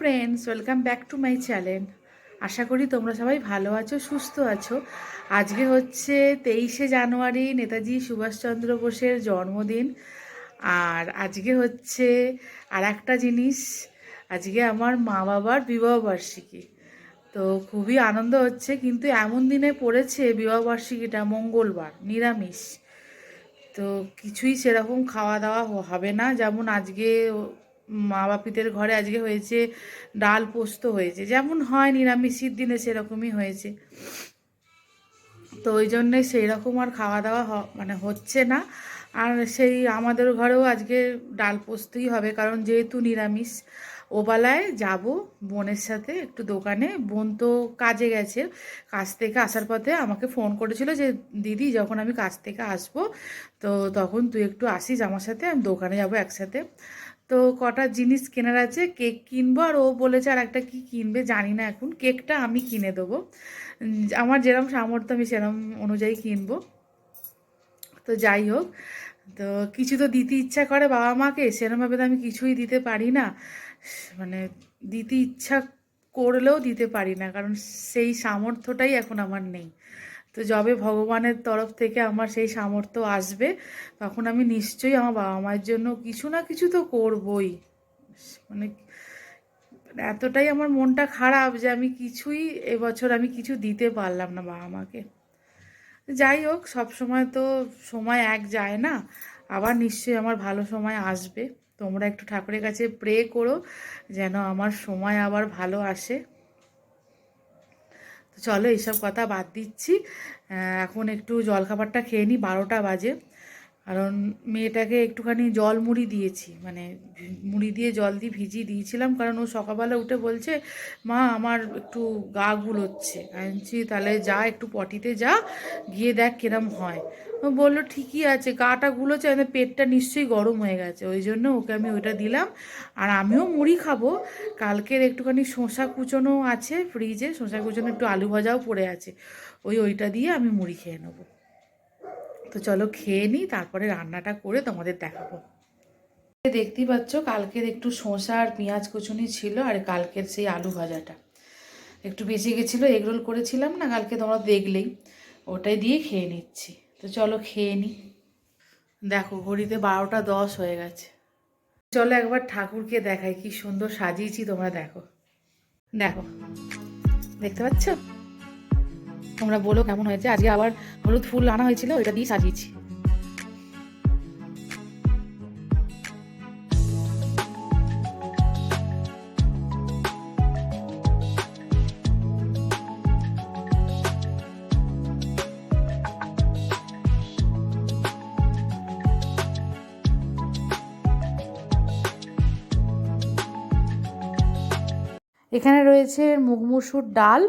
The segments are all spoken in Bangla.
Friends welcome back to my channel আশা করি তোমরা সবাই ভালো আছো, সুস্থ আছো। আজকে হচ্ছে তেইশে জানুয়ারি, নেতাজি সুভাষচন্দ্র বোসের জন্মদিন। আর আজকে হচ্ছে আর একটা জিনিস, আজকে আমার মা বাবার বিবাহবার্ষিকী তো খুবই আনন্দ হচ্ছে, কিন্তু এমন দিনে পড়েছে বিবাহবার্ষিকীটা মঙ্গলবার, নিরামিষ। তো কিছুই সেরকম খাওয়া দাওয়া হবে না। যেমন আজকে মা বাপিদের ঘরে আজকে হয়েছে ডাল পোস্ত হয়েছে। যেমন হয় নিরামিষের দিনে সেরকমই হয়েছে। তো ওই জন্যে সেই রকম আর খাওয়া দাওয়া মানে হচ্ছে না। আর সেই আমাদের ঘরেও আজকে ডাল পোস্তই হবে, কারণ যেহেতু নিরামিষ, ওবেলায় যাব বোনের সাথে একটু দোকানে। বোন তো কাজে গেছে, কাজ থেকে আসার পথে আমাকে ফোন করেছিল যে, দিদি, যখন আমি কাজ থেকে আসব, তো তখন তুই একটু আসিস আমার সাথে, আমি দোকানে যাব একসাথে। তো কটা জিনিস কেনার আছে? কেক কিনবো আর ও বলেছে আর একটা কি কিনবে জানি না এখন। কেকটা আমি কিনে দেবো। আমার যেরকম সামর্থ্য আমি সেরকম অনুযায়ী কিনবো। তো যাই হোক, তো কিছু তো দিতে ইচ্ছা করে বাবা মাকে। সেরকমভাবে তো আমি কিছুই দিতে পারি না। মানে দিতে ইচ্ছা করলেও দিতে পারি না। কারণ সেই সামর্থ্যটাই এখন আমার নেই। তো যবে ভগবানের তরফ থেকে আমার সেই সামর্থ্য আসবে, তখন আমি নিশ্চয়ই আমার বাবা মায়ের জন্য কিছু না কিছু তো করবই। মানে এতটাই আমার মনটা খারাপ যে আমি কিছুই এবছর আমি কিছু দিতে পারলাম না বাবা মাকে। যাই হোক, সব সময় তো সময় এক যায় না, আবার নিশ্চয়ই আমার ভালো সময় আসবে। তোমরা একটু ঠাকুরের কাছে প্রে করো, যেন আমার সময় আবার ভালো আসে। তো চলো এইসব কথা বাদ দিচ্ছি। এখন একটু জলখাবারটা খেয়ে নিই বারোটা বাজে। কারণ মেয়েটাকে একটুখানি জল মুড়ি দিয়েছি মানে মুড়ি দিয়ে জল দিয়ে ভিজিয়ে দিয়েছিলাম, কারণ ও সকালবেলা উঠে বলছে, মা, আমার একটু গা গুলোচ্ছে। আমি তাহলে যা, একটু পটিতে যা, গিয়ে দেখ কিরম হয়। ও বলল, ঠিকই আছে, গাটা গুলোচ্ছে আমাদের পেটটা নিশ্চয়ই গরম হয়ে গেছে, ওই জন্য ওকে আমি ওইটা দিলাম। আর আমিও মুড়ি খাব, কালকের একটুখানি শসা কুচোনো আছে ফ্রিজে, শসা কুচোনো একটু আলু ভাজাও পড়ে আছে, ওই ওইটা দিয়ে আমি মুড়ি খেয়ে নেব। তো চলো খেয়ে নিই, তারপরে রান্নাটা করে তোমাদের দেখাবো। দেখতেই পাচ্ছ কালকের একটু শসা আর পেঁয়াজ কুচুনি ছিল আর কালকের সেই আলু ভাজাটা। একটু বেঁচে গেছিল এগরোল করেছিলাম না, কালকে তোমরা দেখলেই। ওটাই দিয়ে খেয়ে নিচ্ছি। তো চলো খেয়ে নিই। দেখো, ঘড়িতে বারোটা দশ হয়ে গেছে। চলো একবার ঠাকুরকে দেখাই, কি সুন্দর সাজিয়েছি তোমরা দেখো। দেখো। দেখতে পাচ্ছ? তোমরা বলো কেমন হয়েছে? আজকে আবার হলুদ ফুল আনা হয়েছিল ওইটা দিয়ে সাজিয়েছি। এখানে রয়েছে মুগ মুসুর ডাল।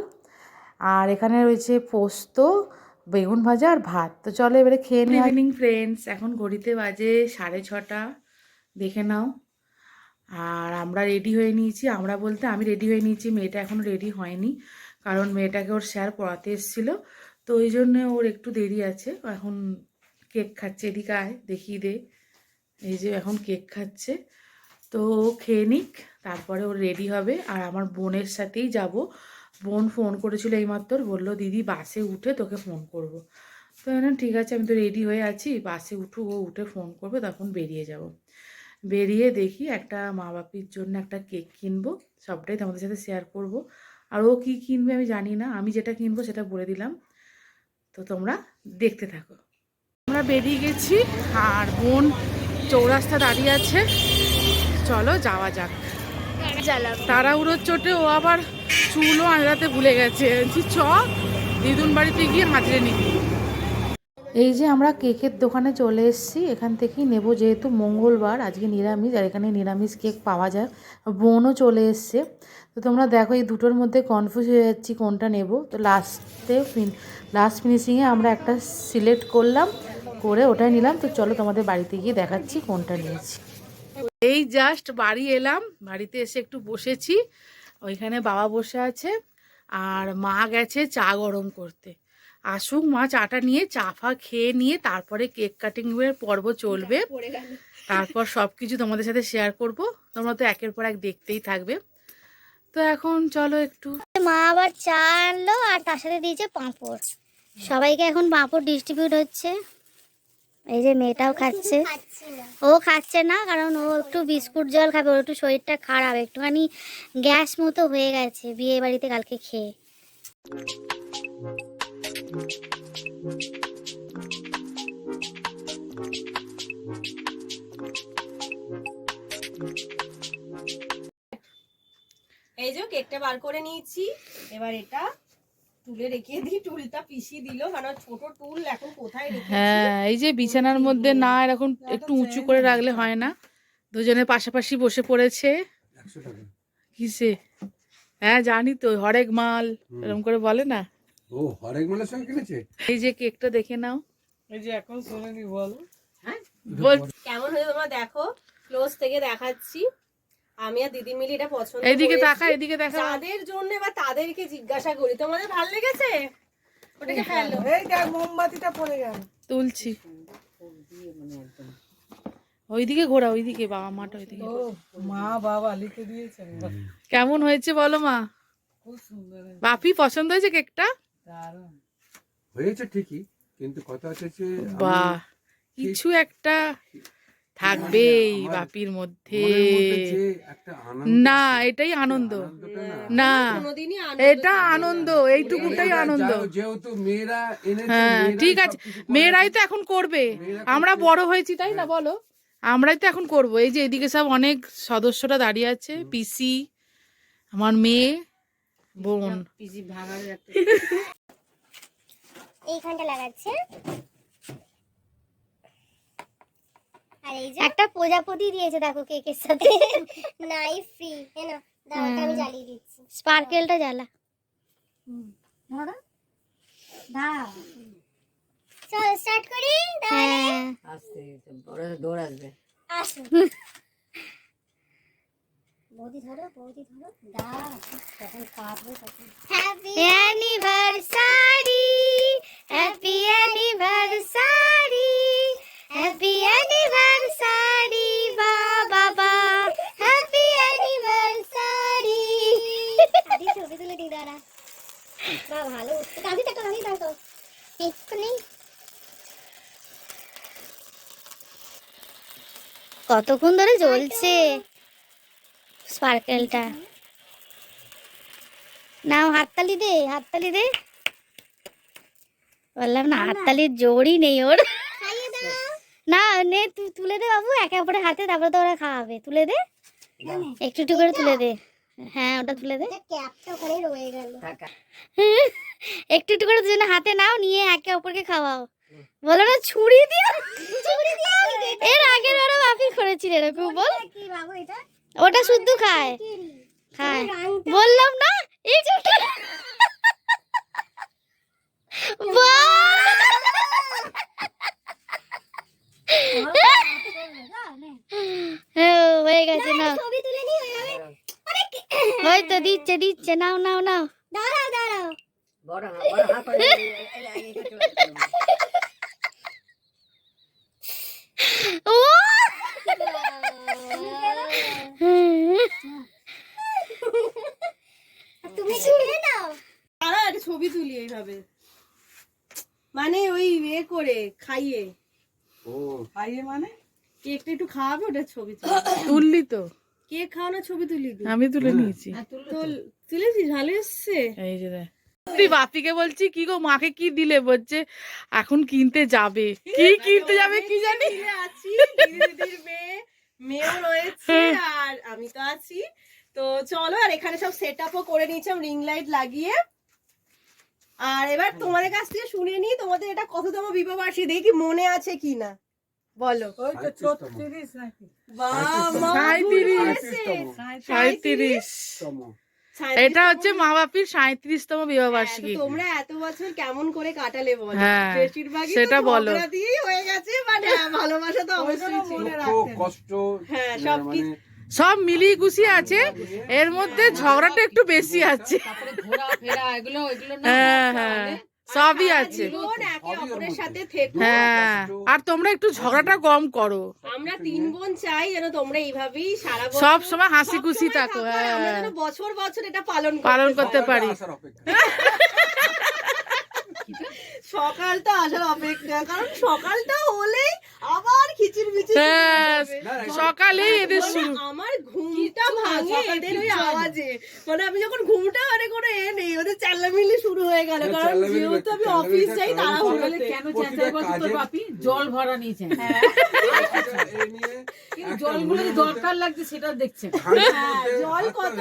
আর এখানে রয়েছে পোস্ত বেগুন ভাজা আর ভাত। তো চলো এবারে খেয়ে নিই। ইভিনিং ফ্রেন্ডস এখন ঘড়িতে বাজে সাড়ে ছটা। দেখে নাও। আর আমরা রেডি হয়ে নিয়েছি। আমরা বলতে আমি রেডি হয়ে নিয়েছি। মেয়েটা এখনও রেডি হয়নি। কারণ মেয়েটাকে ওর স্যার পড়াতে এসেছিল। তো ওই জন্য ওর একটু দেরি আছে। এখন কেক খাচ্ছে। এদিকে আয় দেখিয়ে দে। এই যে এখন কেক খাচ্ছে। তো ও খেয়ে নিক। তারপরে ও রেডি হবে। আর আমার বোনের সাথেই যাব। বোন ফোন করেছিল এইমাত্র, বলল, দিদি, বাসে উঠে তোকে ফোন করব। তো না ঠিক আছে, আমি তো রেডি হয়ে আছি, বাসে উঠু ও উঠে ফোন করবে, তখন বেরিয়ে যাব। বেরিয়ে দেখি একটা মা বাপির জন্য একটা কেক কিনবো, সবটাই তোমাদের সাথে শেয়ার করব। আর ও কী কিনবে আমি জানি না, আমি যেটা কিনবো সেটা বলে দিলাম। তো তোমরা দেখতে থাকো। আমরা বেরিয়ে গেছি, আর বোন চৌরাস্তা দাঁড়িয়ে আছে। চলো, যাওয়া যাক। তাড়াহুড়োর চোটে ও আবার চুলও আঁচড়াতে ভুলে গেছে। চ দিদুন বাড়িতে গিয়ে হাজরে নিবি। এই যে আমরা কেকের দোকানে চলে এসেছি এখান থেকেই নেব যেহেতু মঙ্গলবার আজকে নিরামিষ আর এখানে নিরামিষ কেক পাওয়া যায়। বোনও চলে এসছে। তো তোমরা দেখো এই দুটোর মধ্যে কনফিউজ হয়ে যাচ্ছি কোনটা নেব। তো লাস্টে লাস্ট ফিনিশিংয়ে আমরা একটা সিলেক্ট করলাম করে ওটাই নিলাম। তো চলো তোমাদের বাড়িতে গিয়ে দেখাচ্ছি কোনটা নিয়েছি। এই জাস্ট বাড়ি এলাম বাড়িতে এসে একটু বসেছি ওইখানে বাবা বসে আছে আর মা গেছে চা গরম করতে। আসুক মা চাটা নিয়ে চা ফা খেয়ে নিয়ে তারপরে কেক কাটিং এর পর্ব চলবে। তারপর সব কিছু তোমাদের সাথে শেয়ার করব তোমরা তো একের পর এক দেখতেই থাকবে। তো এখন চলো একটু। মা আবার চা আনলো আর তার সাথে দিয়েছে পাঁপড়। সবাইকে এখন পাঁপড় ডিস্ট্রিবিউট হচ্ছে। এই যে মেয়েটাও খাচ্ছে। ও খাচ্ছে না কারণ ও একটু বিস্কুট জল খাবে ওর একটু শরীরটা খারাপ একটুখানি গ্যাস মতো হয়ে গেছে বিয়ে বাড়িতে কালকে খেয়ে। এই যে কেকটা বার করে নিয়েছি এবার এটা তুলে রেখে দিই টুলটা পিষিয়ে দিল। কারণ ছোট টুল এখন কোথায় রেখেছি? হ্যাঁ এই যে বিছানার মধ্যে না এরকম একটু উঁচু করে রাখলে হয় না। দুজনে পাশাপাশি বসে পড়েছে। কিসে? হ্যাঁ জানি তো হরেক মাল এরকম করে বলে না? ও হরেক মালের সঙ্গে কিনেছে? এই যে কেকটা দেখে নাও। হ্যাঁ। বল। কেমন হয়েছে তোমরা দেখো। ক্লোজ থেকে দেখাচ্ছি। আমি আর দিদি মিলি এটা পছন্দ এইদিকে তাকা এদিকে দেখা যাদের জন্য বা তাদেরকে জিজ্ঞাসা করি। তোমাদের ভালো লেগেছে? ওটাকে ফেলো তুলছি। ওইদিকে ঘোরা ওইদিকে বাবা মাটা ওইদিকে। মা বাবা লিখে দিয়েছেন কেমন হয়েছে বলো মা? খুব সুন্দর বাপি পছন্দ হয়েছে কেকটা? হয়েছে ঠিকই কিন্তু কথা হচ্ছে বাহ কিছু একটা থাকবেই আমার বাপির মধ্যে। মনের মধ্যে যে একটা আনন্দ না এটাই আনন্দ। না। না কোনোদিনই আনন্দ এটা আনন্দ এইটুকুটাই আনন্দ। হ্যাঁ ঠিক আছে। মেয়েরাই তো এখন করবে। আমরা বড় হয়েছি তাই না বলো? আমরাই তো এখন করব। এই যে এদিকে সব অনেক সদস্যরা দাঁড়িয়ে আছে পিসি আমার মেয়ে বোন। এইখানটা লাগাচ্ছে আর এই যে একটা প্রজাপতি দিয়েছে দেখো কেকের সাথে। নাই ফ্রি না? দাও ওটা আমি জ্বালিয়ে দিচ্ছি। স্পার্কেলটা জ্বালা। চল স্টার্ট করি? হ্যাঁ। আসুন বৌদি ধরো বৌদি ধরো। দাও তখন কাটবে তখন হ্যাপি অ্যানিভার্সারি কতক্ষণ ধরে জ্বলছে? স্পার্কেলটা। নাও হাততালি দে হাততালি দে। বললাম না হাততালির জোরই নেই ওর। না নে তুই তুলে দে বাবু একে অপরের হাতে তারপরে তো ওরা খাওয়াবে। তুলে দে। একটু একটু করে তুলে দে। হ্যাঁ ওটা তুলে দে। একটু একটু করে দুজনে হাতে নাও নিয়ে একে অপরকে খাওয়াও। বলো না ছুরি দিয়ে এর আগের বারও করেছিল বল ওটা শুদ্ধ খায় খায় বললাম না একটু হ্যাঁ, হয়ে গেছে না ওই তো দিচ্ছে দিচ্ছে নাও নাও নাও দাঁড়াও দাঁড়াও ও তুমি ছিঁড়ে নাও তারা একটা ছবি তুলি এইভাবে। মানে ওই ইয়ে করে খাইয়ে। ও। খাইয়ে মানে? কেকটা একটু খাওয়াবে ওটা ছবি তুললি তো। কেক খাওয়ানোর ছবি তুলি আমি তুলে নিয়েছি। তো তুলেছিস? ভালো এসছে। এই যে দেখ। তুই বাপিকে বলছি কি গো মাকে কি দিলে? বলছে এখন কিনতে যাবে। কি কিনতে যাবে কি জানি? আছি দিদি দিদির মেয়ে মেয়েও রয়েছে আর আমি তো আছি। তো চলো আর এখানে সব সেট আপও করে নিয়েছিলাম রিং লাইট লাগিয়ে। আর এবার তোমাদের কাছ থেকে শুনে নিই তোমাদের এটা কততম বিবাহ বার্ষিকী দেখি মনে আছে কি না বলো এটা হচ্ছে মা বাপির সাঁত্রিশতম বিবাহ হ্যাঁ, বার্ষিকী। তোমরা এত বছর কেমন করে কাটালে বলো। হ্যাঁ, বেশিরভাগই সেটা বলো। দিয়েই হয়ে গেছে মানে ভালোবাসা তো অবশ্যই ছিল। কষ্ট হ্যাঁ, মানে সবকিছু- সব মিলিয়ে গুছিয়ে আছে। এর মধ্যে ঝগড়াটা একটু বেশি আছে। তারপরে ঘোরা ফেরা এগুলো এগুলো না হ্যাঁ হ্যাঁ সবই আছে। মধ্যে। সাথে থেকো হ্যাঁ আর তোমরা একটু ঝগড়াটা কম করো আমরা তিন বোন চাই যেন তোমরা এইভাবেই সারা সব সময় হাসি খুশি থাকো, হ্যাঁ। বছর বছর এটা পালন পালন করতে পারি। অপেক্ষা সকালটা আসার অপেক্ষা কারণ সকালটা হলেই আবার খিচির মিচির হ্যাঁ, না, না, সকালেই এদের মানে শুরু আমার ঘুমটা ভাঙে এদের ওই হয়। আওয়াজে। মানে আমি যখন ঘুমটা মানে কোনো এ নেই ওদের চাল্লামিল্লি শুরু হয়ে গেল। কারণ যেহেতু আমি অফিস যাই তারা সকালে কেন প্রতিটা বলতো তোর বাপি? জল ভরা নিয়েছে এই কিন্তু জলগুলো যে দরকার লাগছে সেটা দেখছে। হ্যাঁ, জল কত-।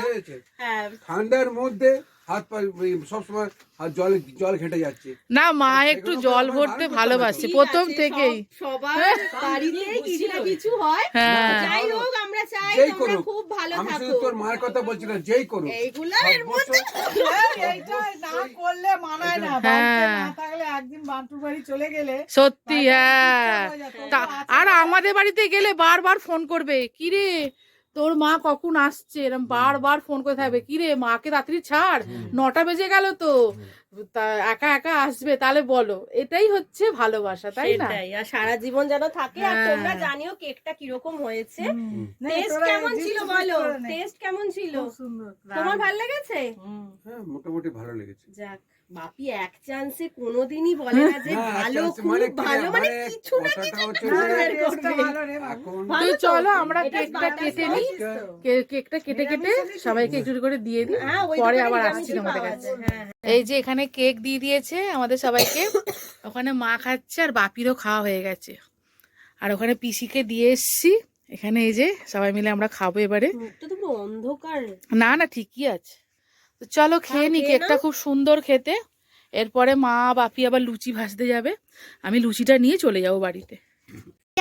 হ্যাঁ। ঠান্ডার মধ্যে হাত পা ওই সবসময় জল জল ঘেটে যাচ্ছে। না মা একটু জল ভরতে ভালোবাসে প্রথম থেকেই। সবার বাড়িতে কিছু না কিছু হয়। হ্যাঁ। যাই হোক আমরা চাই তোমরা খুব ভালো আমি শুধু তোর মায়ের কথা বলছি না যেই করুক। এইগুলা এর মধ্যে এইটা না করলে মানায় না। হ্যাঁ। বাড়িতে না থাকলে একদিন বান্টুর বাড়ি চলে গেলে সত্যি হ্যাঁ। তা- আর আমাদের বাড়িতে গেলে বারবার ফোন করবে কিরে তোর মা কখন আসছে? এরকম বারবার ফোন করে থাকবে। কিরে মাকে তাড়াতাড়ি ছাড়। নটা বেজে গেল তো। একা একা আসবে তাহলে বলো। এটাই হচ্ছে ভালোবাসা তাই না? আর সারা জীবন যেন থাকে আর হ্যাঁ। তোমরা জানিও কেকটা কীরকম হয়েছে। টেস্ট কেমন ছিল বলো? টেস্ট কেমন ছিল? তোমার ভালো লেগেছে? হ্যাঁ মোটামুটি ভালো লেগেছে। যাক। বাপি এক চান্সে কোনোদিনই বলে না যে হ্যাঁ, ভালো খুব মানে ভালো মানে মানে কিছু না কিছু। ভালো? চলো আমরা কেকটা কেটে নিই। কেকটা কেটে কেটে সবাইকে একটু করে দিয়ে দিই। হ্যাঁ, পরে আবার আসছি তোমাদের কাছে। হ্যাঁ, এই যে এখানে কেক দিয়ে দিয়েছে আমাদের সবাইকে ওখানে মা খাচ্ছে আর বাপিরও খাওয়া হয়ে গেছে। আর ওখানে পিসিকে দিয়ে এসছি। এখানে এই যে সবাই মিলে আমরা খাব এবারে। মুখটা তো পুরো অন্ধকার। না না ঠিকই আছে। চলো খেয়ে নি কেকটা খুব সুন্দর খেতে। এরপরে মা বাপি আবার লুচি ভাজতে যাবে। আমি লুচিটা নিয়ে চলে যাব বাড়িতে।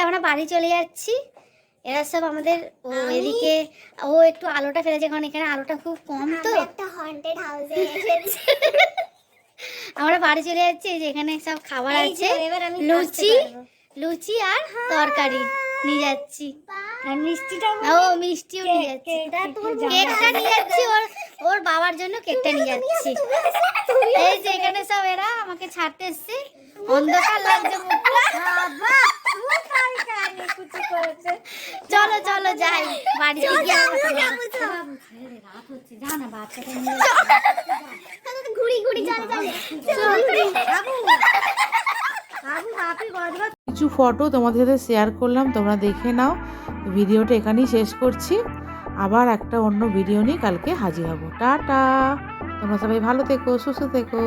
আমরা বাড়ি চলে যাচ্ছি। এরা সব আমাদের ও এদিকে ও একটু আলোটা ফেলেছে কারণ এখানে আলোটা খুব কম তো। একটা হন্টেড হাউসে এসেছি আমরা বাড়ি চলে যাচ্ছি এই যে এখানে সব খাবার আছে। লুচি লুচি আর তরকারি নিয়ে যাচ্ছি। আর মিষ্টিটা ও মিষ্টিও নিয়ে যাচ্ছি। কেকটা কেকটা নিয়ে যাচ্ছি ওর ওর বাবার জন্য কেকটা নিয়ে যাচ্ছি। এই যে এখানে সব এরা আমাকে ছাড়তে এসছে। অন্ধকার লাগছে চলো চলো যাই। বাড়ি ঘুরি ঘুরি কিছু ফটো তোমাদের সাথে শেয়ার করলাম তোমরা দেখে নাও। ভিডিওটা এখানেই শেষ করছি। আবার একটা অন্য ভিডিও নিয়ে কালকে হাজির হব। টাটা! তোমরা সবাই ভালো থেকো, সুস্থ থেকো।